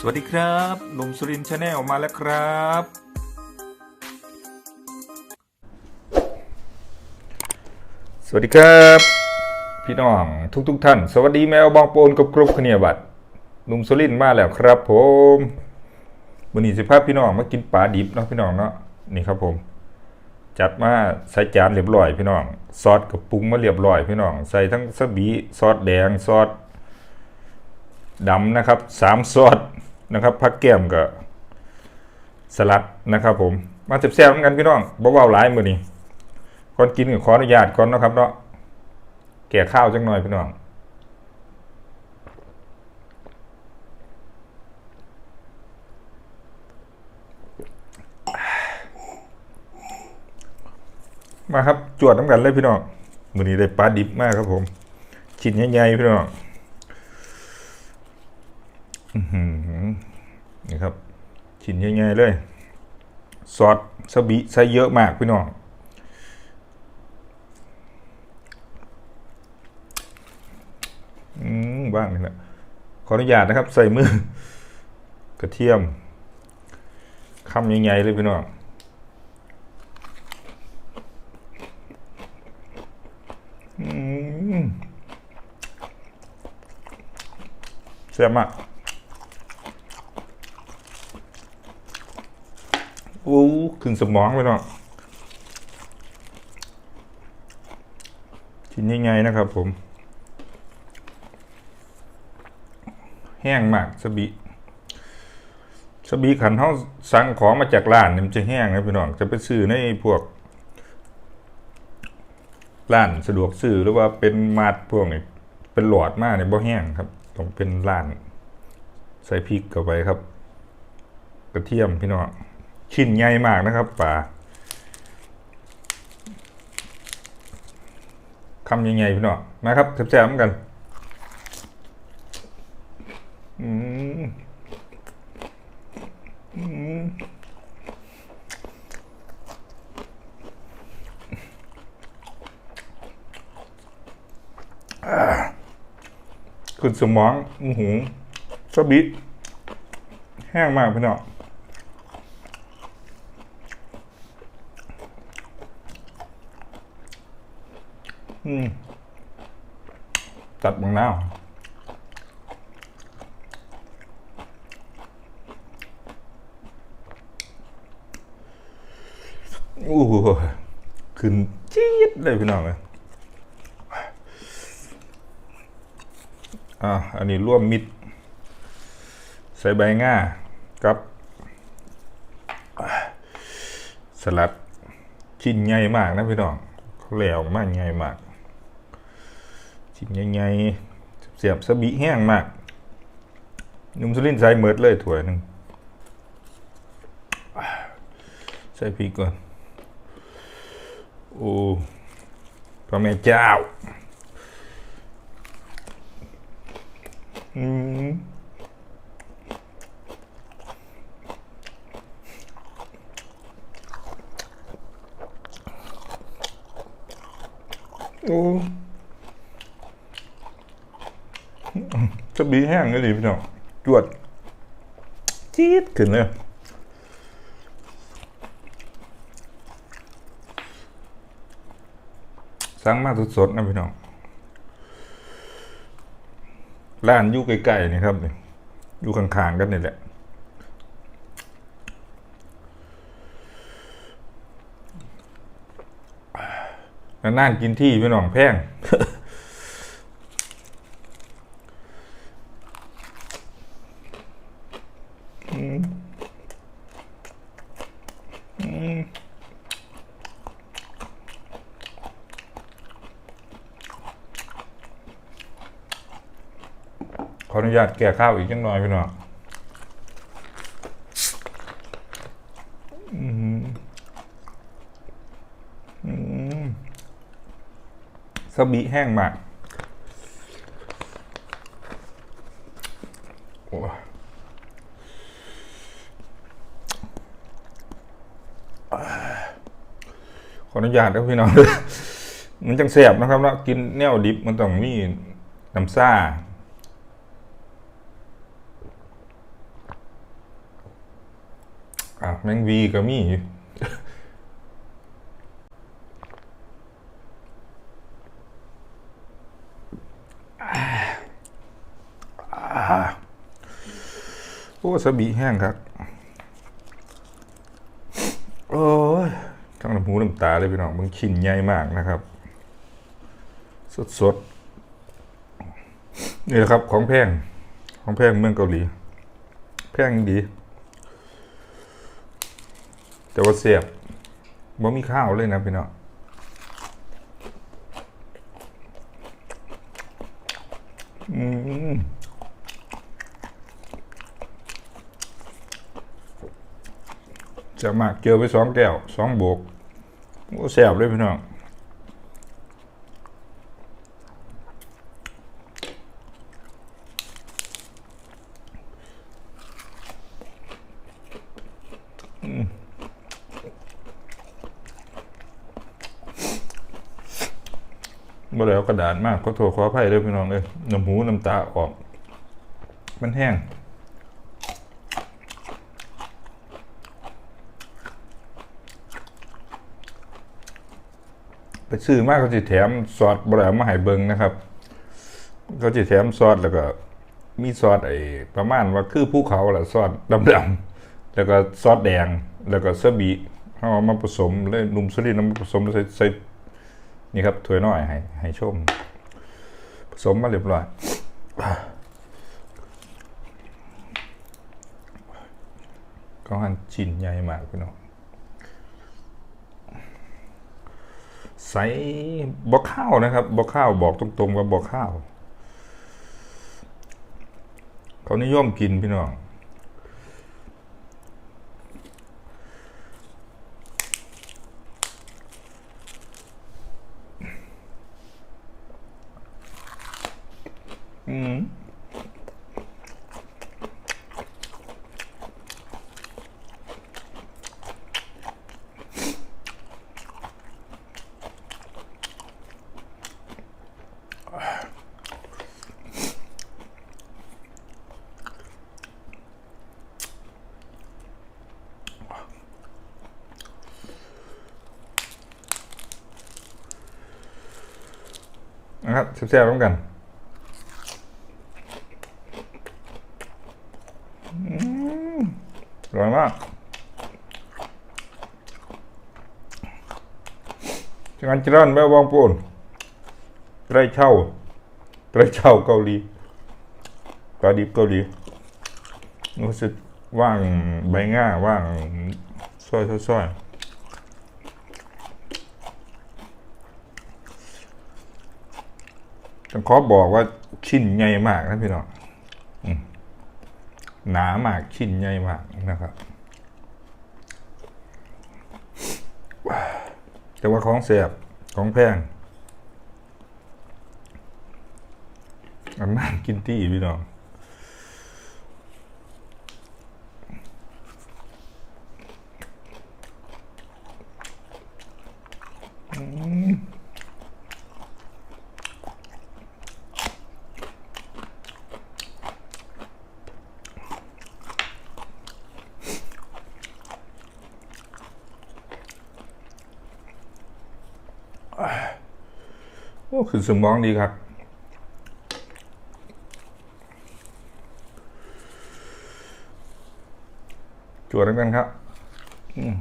สวัสดีครับหนุ่มสุรินชาแนลมาแล้วครับ สวัสดีครับ พี่น้องทุกทุกๆท่าน สวัสดีแมวบองโปนกับกรุ๊ปขเนียบัตรหนุ่มสุรินมาแล้วครับผมวันนี้สิภาพพี่น้องมากินปลาดิบเนาะพี่น้องเนาะนี่ครับผม จัดมาใส่จานเรียบร้อยพี่น้อง ซอสกับปรุงมาเรียบร้อยพี่น้อง ใส่ทั้งสบีซอสแดงซอสดำนะครับสามซอส นะครับผักแก้มกับสลัดนะครับ ผมมาแซ่บๆเหมือนกันพี่น้องบ่เว้าหลายมื้อนี้ก่อนกินก็ขออนุญาตก่อนนะครับเนาะแก่ข้าวจังหน่อยพี่น้องมาครับจวดน้ำกันเลยพี่น้องมื้อนี้ได้ปลาดิบมากครับผม ชิ้นใหญ่ๆพี่น้อง นี่ครับชิ้นใหญ่ๆเลยซอสสบิใส่เยอะมากพี่น้องอืมว่างนี่แหละขออนุญาตนะครับ ใส่มือกระเทียมคำใหญ่ๆเลยพี่น้องอืมแซ่บมาก โอ้ขึ้นสมองไปเนาะชิ้นยังไงนะครับผม แห้งมากสบีสบีขันเขาสั่งของมาจากร้านเนี่ยมันจะแห้งนะพี่น้องจะไปซื้อในพวกร้านสะดวกซื้อหรือว่าเป็นมาดพวกนี้เป็นหลอดมากเนี่ยบ่แห้งครับต้องเป็นร้าน ใส่พริกเข้าไปครับ กระเทียมพี่น้อง ชิ้นใหญ่มากนะครับป่าคำยังไงพี่น้องนะครับแซ่บๆกันอืมอืมขึ้นสมองหูสบิแห้งมากพี่น้อง อืม จัดบางนาวโอ้โหขึ้นจี๊ดเลยพี่น้องเลยอ่าอันนี้ร่วมมิด ใส่ใบง่ากับสลัดชิ้นใหญ่มากนะพี่น้องเขาแหลวมากใหญ่มาก ชิ้นใหญ่ๆเสียบสบีแห้งมากนุ่มสุรินทร์ใส่เมิดเลยถ้วยหนึ่งใส่พริกก่อนโอ้พระแม่เจ้าอืมโอ้ จะบีแห้งเลยดิพี่น้องจวดจี๊ดขึ้นเลยสั่งมาสดๆนะพี่น้องร้านอยู่ใกล้ๆนี่ครับนี่อยู่ข้างๆกันนี่แหละนานๆกินที่พี่น้องแพง ออนุญาตแก่ข้าวอีกจังหน่อยพี่น้องสบีแห้งมากโอ้ขออนุญาตนะพี่น้อง มันจังแสบนะครับแล้วกินแนวดิบมันต้องมีน้ำซ่า อะแมงวีก็มีโอ้สบีแห้งครับ โอ้ยทั้งน้ำหูน้ำตาเลยพี่น้องมันชิ้นใหญ่มากนะครับ สดสดนี่แหละครับของแพง ของแพงเมืองเกาหลี แพงดี แต่ว่าเสียบบ่มีข้าวเลยนะพี่น้องจะมากเจอไปสองแก้วสองโบกโอ้แสบเลยพี่น้องอืม บ่ได้เอากระดาษมากขอโทษขออภัยเลยพี่น้องเลยน้ำหูน้ำตาออก มันแห้งไปซื้อมากเขาจะแถมซอสบราวมาให้เบิงนะครับเขาจะแถมซอสแล้วก็ มีซอสไอ้ประมาณว่าคือภูเขาแหละซอสดำๆแล้วก็ซอสแดงแล้วก็เสบีเขาเอามาผสมเลยนุ่มสลิดน้ำผสมใส่ใส่ นี่ครับถ้วยน้อยให้ให้ชม ผสมมาเรียบร้อยก็หันชิ้นใหญ่มากพี่น้องใส่บอกข้าวนะครับบอกข้าวบอกตรงๆว่าบอกข้าว เขานิยมกินพี่น้อง อืมนะครับแซ่บๆร่วมกัน ร่อยมากจังหวัดจิรันแม่วองปูนไรเช่าไรเช่าเกาหลีปลาดิบเกาหลีรู้สึกว่างใบง่าว่างซอยซอยซอยต้องขอบอกว่าชิ้นใหญ่มากนะพี่น้อง หนามากชิ้นใหญ่มากนะครับ แต่ว่าของเสียบของแพงอันนั้นกินตี้พี่น้องอืมโอ้คือสมองดีครับจวดกันครับอืม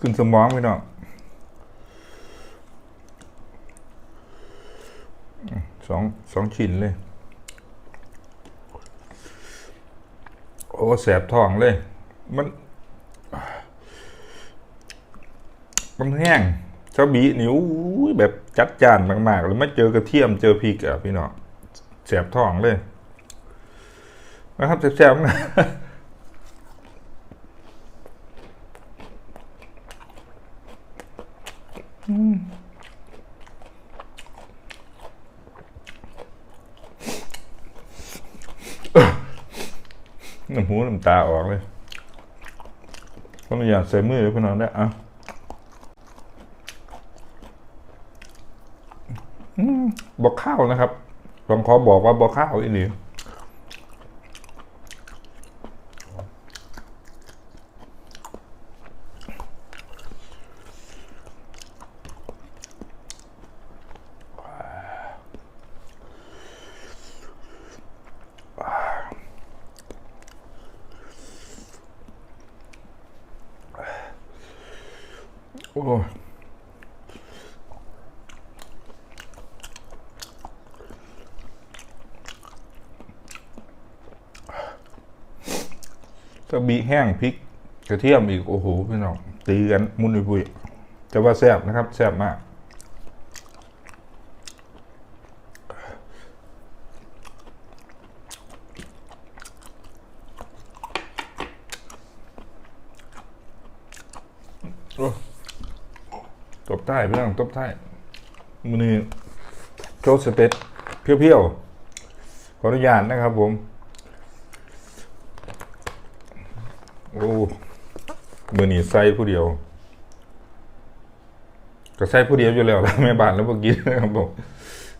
ขึ้นสมองพี่น้อง สองสองชิ้นเลย โอ้แสบท้องเลย มัน มันแห้งเจ้าบีนิ้วแบบจัดจานมากๆ แล้วไม่เจอกระเทียมเจอพริกอะพี่น้องแสบท้องเลย นะครับแสบๆนะ น้ำหูน้ำตาออกเลยก็ไม่อยากใส่มือเลยพี่น้องได้อะบอกข้าวนะครับลองขอบอกว่าบอกข้าวอีหลี โอ้ยกะบีแห้งพริกกระเทียมอีก โอ้โหพี่น้องตีกันมุนปุยแต่ว่าแซ่บนะครับ แซ่บมาก ใต้เพื่อนตบใต้มือนี้โจสเต็ดเพียวๆขออนุญาตนะครับผมโอ้มือนี้ใส่ผู้เดียว ก็ใส่ผู้เดียวอยู่แล้วแม่บ้านแล้วเมื่อกี้นะครับผม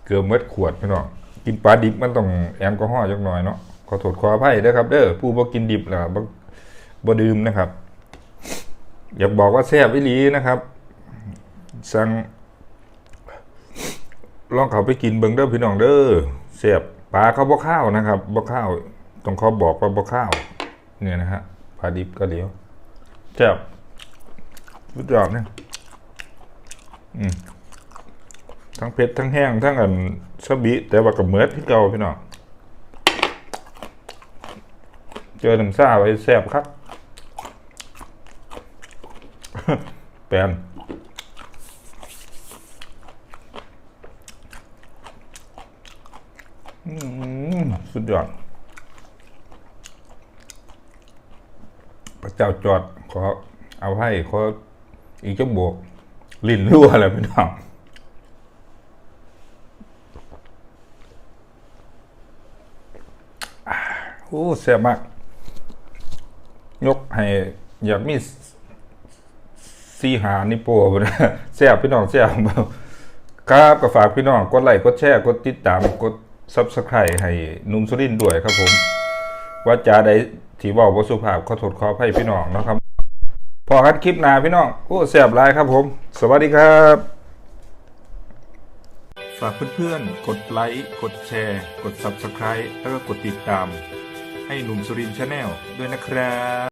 เกือบเม็ดขวดพี่น้องกินปลาดิบมันต้องแอลกอฮอล์จักหน่อยเนาะขอโทษขออภัยด้วยครับ เด้อผู้บ่กินดิบแล้วบ่บ่ดื่มนะครับ อยากบอกว่าแซ่บวิลีนะครับ สั่งลองเขาไปกินเบิงเด้อพี่น้องเด้อแซ่บปลาเขาบ่ข้าวนะครับบ่ข้าวต้องเขาบอกว่าบ่ข้าว เนี่ยนะฮะปลาดิบก็เดียวแซ่บรุดยอดเนี่ยทั้งเผ็ดทั้งแห้งทั้งอันสบิแต่ว่ากับเมือดที่เก่าพี่น้องเจอหนึ่งซ่าไว้แซ่บครับแปนอืม สุดยอด พระเจ้าจอดขอเอาให้ขออีกเจ้าบวก ลิ้นรั่วอะไรพี่น้องอ่าโอ้แซ่บมาก ยกให้ อยากมีซีหานิโปนะแซ่บพี่น้องแซ่บครับก็ฝากพี่น้อง กดไลค์กดแชร์ กดติดตามกด Subscribe ให้หนุ่มสุรินด้วยครับผมว่าจาใดที่เว่าสุภาพขอโทษขออภัยพี่น้องนะครับ พอกันคลิปหน้าพี่น้องโอ้แซ่บลายครับผม สวัสดีครับ ฝากเพื่อนๆ กดไลค์ กดแชร์ กด Subscribe แล้วก็กดติดตาม ให้หนุ่มสุรินชาแนลด้วยนะครับ